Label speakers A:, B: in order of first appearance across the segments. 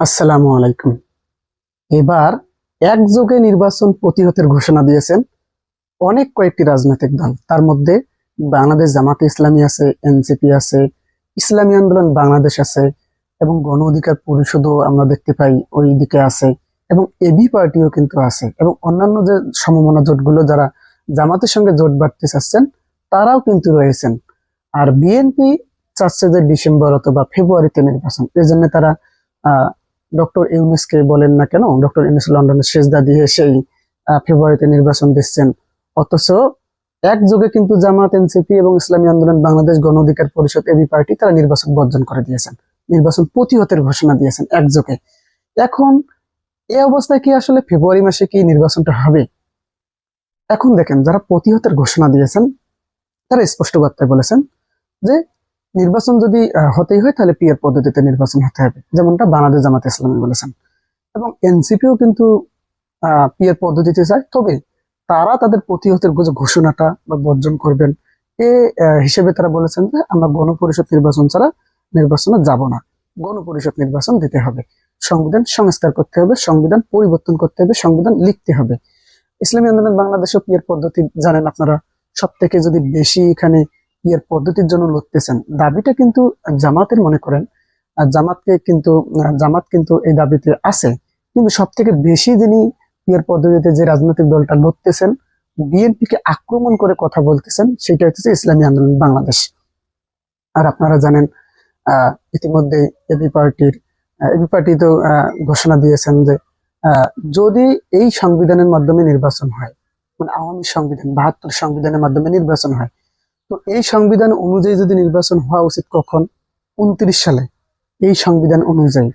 A: আসসালামু আলাইকুম। এবার একযোগে নির্বাচন প্রতিহতের ঘোষণা দিয়েছেন অনেক কয়েকটি রাজনৈতিক দল। তার মধ্যে বাংলাদেশ জামাতে ইসলামী আছে, এনসিপি আছে, ইসলামী আন্দোলন বাংলাদেশ আছে এবং গণ অধিকার পরিষদও আমরা দেখতে পাই ওই দিকে আছে এবং এবি পার্টিও কিন্তু আছে এবং অন্যান্য যে সমমনা জোটগুলো যারা জামাতের সঙ্গে জোট বাড়তে চাচ্ছেন, তারাও কিন্তু রয়েছেন। আর বিএনপি চাচ্ছে যে ডিসেম্বর অথবা ফেব্রুয়ারিতে নির্বাচন। এই জন্য তারা, আহ ডক্টর ইউনুসকে বলেন না কেন? ডক্টর ইউনুস লন্ডনের সেজদা দিয়ে সেই ফেব্রুয়ারিতে নির্বাচন দিচ্ছেন। অথচ একযোগে কিন্তু জামাত এনসিপি এবং ইসলামী আন্দোলন, বাংলাদেশ গণ অধিকার পরিষদ, এবি পার্টি তারা নির্বাচন বর্জন করে দিয়েছেন। নির্বাচন প্রতিহতের ঘোষণা দিয়েছেন একযোগে। এখন এই অবস্থায় কি আসলে ফেব্রুয়ারি মাসে কি নির্বাচনটা হবে? এখন দেখেন, যারা প্রতিহতের ঘোষণা দিয়েছেন, তারা স্পষ্ট বার্তায় বলেছেন যে নির্বাচন যদি হতেই হয়, তাহলে পিয়ার পদ্ধতিতে নির্বাচন হতে হবে। যেমনটা বাংলাদেশ জামাত ইসলামী বলেছেন। এবং এনসিপিও কিন্তু পিয়ার পদ্ধতিতে চায়। তবে তারা তাদের প্রতিহতের ঘোষণাটা বা বর্জন করবেন, এ হিসেবে তারা বলেছেন যে আমরা গণপরিষদ নির্বাচন ছাড়া নির্বাচনে যাব না। গণপরিষদ নির্বাচন দিতে হবে। সংবিধান সংস্কার করতে হবে, সংবিধান পরিবর্তন করতে হবে, সংবিধান লিখতে হবে। ইসলামী আন্দোলন বাংলাদেশও পিয়ার পদ্ধতি জানেন আপনারা। সব থেকে যদি বেশি এখানে বিয়ের পদ্ধতির জন্য লড়তেছেন। দাবিটা কিন্তু জামাতের মনে করেন। জামাতকে কিন্তু, জামাত কিন্তু এই দাবিতে আছে। কিন্তু সব থেকে বেশি যিনি বিয়ের পদ্ধতিতে যে রাজনৈতিক দলটা লড়তেছেন, বিএনপিকে আক্রমণ করে কথা বলতেছেন, সেটা হচ্ছে ইসলামী আন্দোলন বাংলাদেশ। আর আপনারা জানেন আহ ইতিমধ্যে এবি পার্টির এবি পার্টি তো ঘোষণা দিয়েছেন যে যদি এই সংবিধানের মাধ্যমে নির্বাচন হয় মানে আওয়ামী সংবিধান, বাহাত্তর সংবিধানের মাধ্যমে নির্বাচন হয় তো এই সংবিধান অনুযায়ী যদি নির্বাচন হওয়া উচিত কখন? উনত্রিশ সালে। এই সংবিধান অনুযায়ী।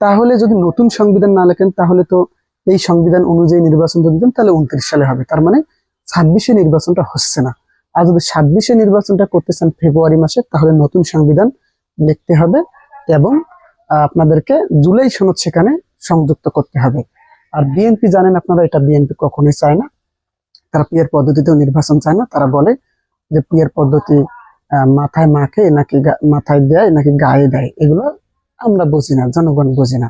A: তাহলে যদি নতুন সংবিধান না লেখেন, তাহলে তো এই সংবিধান অনুযায়ী নির্বাচন যদি দেন, তাহলে উনত্রিশ সালে হবে। তার মানে ছাব্বিশে নির্বাচনটা হচ্ছে না। আর যদি ছাব্বিশে নির্বাচনটা করতে চান ফেব্রুয়ারি মাসে, তাহলে নতুন সংবিধান লিখতে হবে এবং আপনাদেরকে জুলাই সনদ সেখানে সংযুক্ত করতে হবে। আর বিএনপি জানেন আপনারা, এটা বিএনপি কখনোই চায় না। তারা পিয়ার পদ্ধতিতেও নির্বাচন চায় না। তারা বলে যে পিয়ার পদ্ধতি মাথায় মাখে নাকি মাথায় দেয় নাকি গায়ে দেয়, এগুলো আমরা বুঝি না, জনগণ বুঝি না।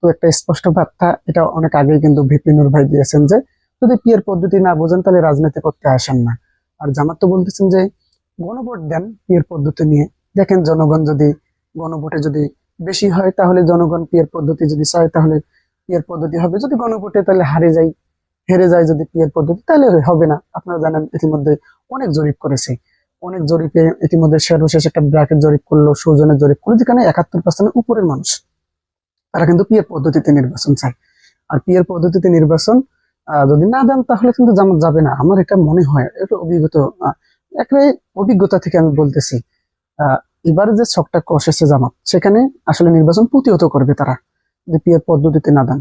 A: তো একটা স্পষ্ট বার্তা, এটা অনেক আগেই কিন্তু ভিপি নুর ভাই দিয়েছেন যে, যদি পিয়ার পদ্ধতি না বোঝেন তাহলে রাজনীতি করতে আসেন না। আর জামাত তো বলতেছেন যে, গণভোট দেন পিয়ার পদ্ধতি নিয়ে। দেখেন জনগণ যদি গণভোটে যদি বেশি হয়, তাহলে জনগণ পিয়ার পদ্ধতি যদি চায়, তাহলে পিয়ার পদ্ধতি হবে। যদি গণভোটে তাহলে হারে যায় হেরে যায় যদি পিয়ার পদ্ধতি, তাহলে হবে না। আপনারা জানেন, ইতিমধ্যে অনেক জরিপ করেছে। অনেক জরিপে ইতিমধ্যে সর্বশেষ একটা ব্র্যাকেট জরিপ করল, সৌজনের জরিপ করল, যেখানে একাত্তর পার্সেন্টের উপরের মানুষ। তারা কিন্তু পিয়ার পদ্ধতিতে নির্বাচন চায়। আর পিয়ার পদ্ধতিতে নির্বাচন যদি না দেন, তাহলে কিন্তু জামাত যাবে না। আমার এটা মনে হয় এটা অভিজ্ঞত একেবারে অভিজ্ঞতা থেকে আমি বলতেছি। এবারে যে ছকটা কষেছে জামাত, সেখানে আসলে নির্বাচন প্রতিহত করবে তারা যে পিয়ার পদ্ধতিতে না দেন।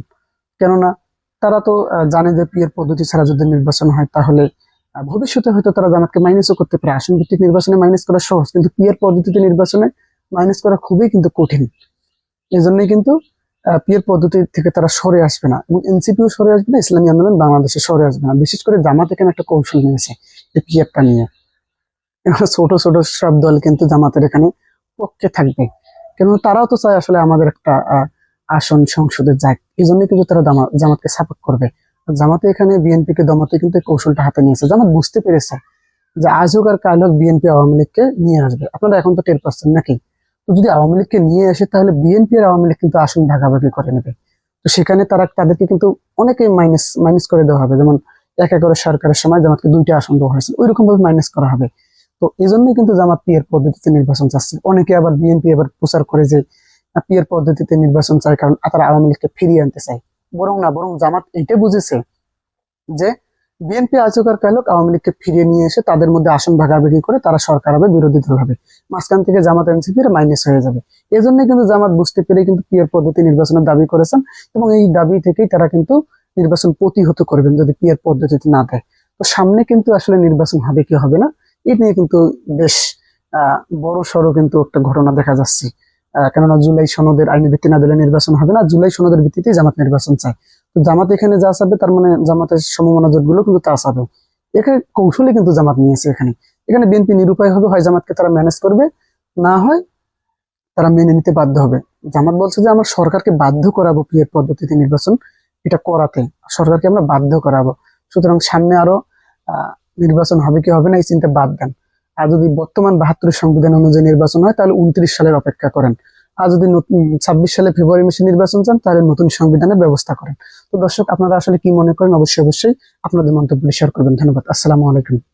A: কেননা তারা তো জানে যে পিয়ার পদ্ধতি ছাড়া যদি নির্বাচন হয় তাহলে ভবিষ্যতে হয়তো তারা জামাতকে মাইনাসও করতে পারে। আসন ভিত্তিক নির্বাচনে মাইনাস করা সহজ কিন্তু পিয়ার পদ্ধতিতে নির্বাচনে মাইনাস করা খুবই কিন্তু কঠিন। এই জন্যই কিন্তু পিয়ার পদ্ধতি থেকে তারা সরে আসবে না। এবং এনসিপিও সরে আসবে না ইসলামী আন্দোলন বাংলাদেশে সরে আসবে না। বিশেষ করে জামাত এখানে একটা কৌশল নিয়েছে এই পিয়ারটা নিয়ে। ছোট ছোট সব দল কিন্তু জামাতের এখানে পক্ষে থাকবে। কেন তারাও তো চায় আসলে আমাদের একটা আহ, আসন সংসদে যাক এই জন্যই কিন্তু তারা জামাতকে সাপোর্ট করবে। জামাতে এখানে বিএনপি কে দমাতে কিন্তু কৌশলটা হাতে নিয়েছে। জামাত বুঝতে পেরেছে যে আজ হোক আর কাল হোক বিএনপি আওয়ামী লীগকে নিয়ে আসবে। আপনারা এখন তো টের পাচ্ছেন নাকি? তো যদি আওয়ামী লীগকে নিয়ে আসে তাহলে বিএনপি আর আওয়ামী লীগ কিন্তু আসন ভাগাভাগি করে নেবে। তো সেখানে তারা তাদেরকে কিন্তু অনেকেই মাইনাস মাইনাস করে দেওয়া হবে। যেমন এক করে সরকারের সময় জামাতকে দুইটা আসন দেওয়া হয়েছে। ওই রকম ভাবে মাইনাস করা হবে। তো এই জন্যই কিন্তু জামাত পিয়ার পদ্ধতিতে নির্বাচন চাচ্ছে। অনেকে আবার বিএনপি আবার প্রচার করে যে পিয়ার পদ্ধতিতে নির্বাচন চায় কারণ তারা আওয়ামী লীগকে ফিরিয়ে আনতে চায় বরং না, বরং জামাত এইটা বুঝেছে যে বিএনপি আজকার কালক আওয়ামী লীগকে ফিরিয়ে নিয়ে এসে তাদের মধ্যে আসন ভাগাভাগি করে তারা সরকার হবে, বিরোধী দল হবে। মাঝখান থেকে জামাত এনসিপির মাইনাস হয়ে যাবে। এই জন্যই কিন্তু জামাত বুঝতে পেরে কিন্তু পিয়ার পদ্ধতি নির্বাচনের দাবি করেছেন এবং এই দাবি থেকেই তারা কিন্তু নির্বাচন প্রতিহত করবেন যদি পিয়ার পদ্ধতিতে না দেয়। তো সামনে কিন্তু আসলে নির্বাচন হবে কি হবে না, এ নিয়ে কিন্তু বেশ, আহ বড় সড়ো কিন্তু একটা ঘটনা দেখা যাচ্ছে। কেননা জুলাই সনদের আইনি ভিত্তি না দিলে নির্বাচন হবে না। জুলাই সনদের ভিত্তিতে জামাত নির্বাচন চায়। তো জামাত এখানে যা চাবে, তার মানে জামাতের সমমনা জোটগুলো কিন্তু তা চাবে। এখানে কৌশলে কিন্তু জামাত নিয়েছে এখানে। এখানে বিএনপি নিরুপায় হবে, হয় জামাতকে তারা ম্যানেজ করবে, না হয় তারা মেনে নিতে বাধ্য হবে। জামাত বলছে যে, আমরা সরকারকে বাধ্য করাবো পিএর পদ্ধতিতে নির্বাচন, এটা করাতে। সরকারকে আমরা বাধ্য করাবো। সুতরাং সামনে আরও নির্বাচন হবে কি হবে না, এই চিন্তা বাদ দেন। আর যদি বর্তমান বাহাত্তরের সংবিধান অনুযায়ী নির্বাচন হয়, তাহলে উনত্রিশ সালের অপেক্ষা করেন। আর যদি নতুন, ছাব্বিশ সালে ফেব্রুয়ারি মাসে নির্বাচন চান, তাহলে নতুন সংবিধানের ব্যবস্থা করেন। তো দর্শক, আপনারা আসলে কি মনে করেন? অবশ্যই অবশ্যই আপনাদের মন্তব্য শেয়ার করবেন। ধন্যবাদ। আসসালামু আলাইকুম।